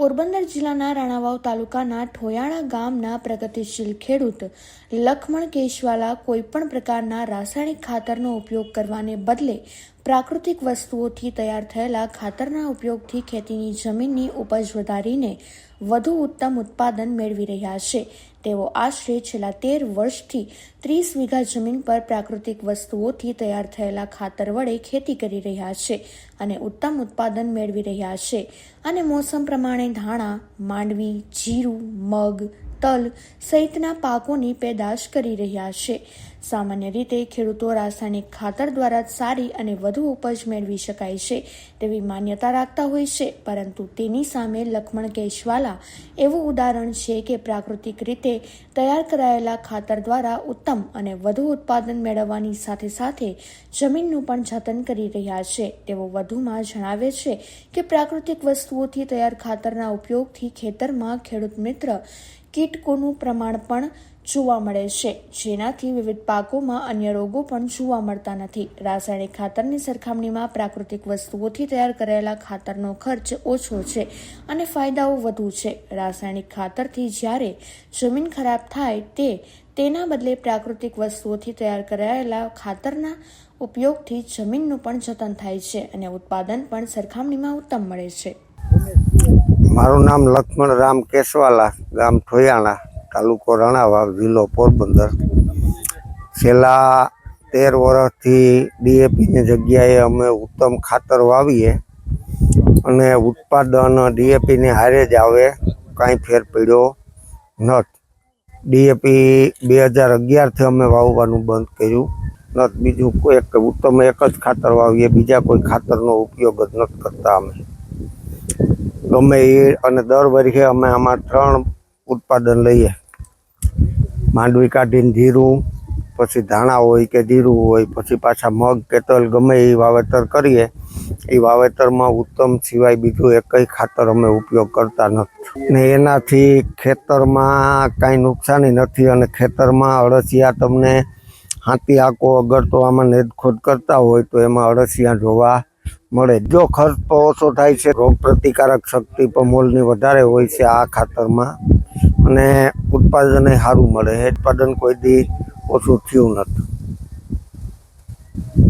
પોરબંદર જિલ્લાના રાણાવાવ તાલુકાના ઠોયાણા ગામના પ્રગતિશીલ ખેડૂત લખમણ કેશવાલા કોઈપણ પ્રકારના રાસાયણિક ખાતરનો ઉપયોગ કરવાને બદલે પ્રાકૃતિક વસ્તુઓથી તૈયાર થયેલા ખાતરના ઉપયોગથી ખેતીની જમીનની ઉપજ વધારીને વધુ ઉત્તમ ઉત્પાદન મેળવી રહ્યા છે. તેઓ આશરે છેલ્લા તેર વર્ષથી ત્રીસ વીઘા જમીન પર પ્રાકૃતિક વસ્તુઓથી તૈયાર થયેલા ખાતર વડે ખેતી કરી રહ્યા છે અને ઉત્તમ ઉત્પાદન મેળવી રહ્યા છે. અને મોસમ પ્રમાણે ધાણા, માંડવી, જીરું, મગ, તલ સહિતના પાકોની પેદાશ કરી રહ્યા છે. સામાન્ય રીતે ખેડૂતો રાસાયણિક ખાતર દ્વારા જ સારી અને વધુ ઉપજ મેળવી શકાય છે તેવી માન્યતા રાખતા હોય છે, પરંતુ તેની સામે લક્ષ્મણ કેશવાલા એવું ઉદાહરણ છે કે પ્રાકૃતિક રીતે તૈયાર કરાયેલા ખાતર દ્વારા ઉત્તમ અને વધુ ઉત્પાદન મેળવવાની સાથે સાથે જમીનનું પણ જતન કરી રહ્યા છે. તેઓ વધુમાં જણાવે છે કે પ્રાકૃતિક વસ્તુઓથી તૈયાર ખાતરના ઉપયોગથી ખેતરમાં ખેડૂત મિત્ર કીટકોનું પ્રમાણ પણ જોવા મળે છે. જેનાથી વિવિધ પાકોમાં અન્ય રોગો પણ જોવા મળતા નથી. રાસાયણિક ખાતરની સરખામણીમાં પ્રાકૃતિક વસ્તુઓથી તૈયાર કરેલા ખાતરનો ખર્ચ ઓછો છે અને ફાયદાઓ વધુ છે. રાસાયણિક ખાતરથી જ્યારે જમીન ખરાબ થાય તે, તેના બદલે પ્રાકૃતિક વસ્તુઓથી તૈયાર કરાયેલા ખાતરના ઉપયોગથી જમીનનું પણ જતન થાય છે અને ઉત્પાદન પણ સરખામણીમાં ઉત્તમ મળે છે. મારું નામ લક્ષ્મણ રામ કેશવાલા ગામ ઠોયાણા. તાલુકો રણાવાવ જિલ્લો પોરબંદર. છેલ્લા તેર વર્ષથી ડીએપીની જગ્યાએ અમે ઉત્તમ ખાતર વાવીએ અને ઉત્પાદન ડીએપીની હારે જ આવે, કાંઈ ફેર પડ્યો નથી. ડીએપી બે હજાર અગિયારથી અમે વાવવાનું બંધ કર્યું નથી. બીજું કોઈ એક ઉત્તમ એક જ ખાતર વાવીએ, બીજા કોઈ ખાતરનો ઉપયોગ જ નથી કરતા અમે. ગમે એ અને દર વર્ષે અમે આમાં ત્રણ ઉત્પાદન લઈએ. માંડવી કાઢીને જીરું પછી ધાણા હોય કે જીરું હોય, પછી પાછા મગ કે તલ, ગમે એ વાવેતર કરીએ, એ વાવેતરમાં ઉત્તમ સિવાય બીજું એકય ખાતર અમે ઉપયોગ કરતા નથી. ને એનાથી ખેતરમાં કાંઈ નુકસાની નથી અને ખેતરમાં અળસિયા તમને હાથી, આંકો અગર તો આમાં નેદખોદ કરતા હોય તો એમાં અળસિયા જોવા મળે. જો ખર્ચ તો ઓછો થાય છે. રોગ પ્રતિકારક શક્તિ પણ મોલની વધારે હોય છે આ ખાતરમાં. અને ઉત્પાદન સારું મળે. ઉત્પાદન કોઈ દી ઓછું થયું નથી.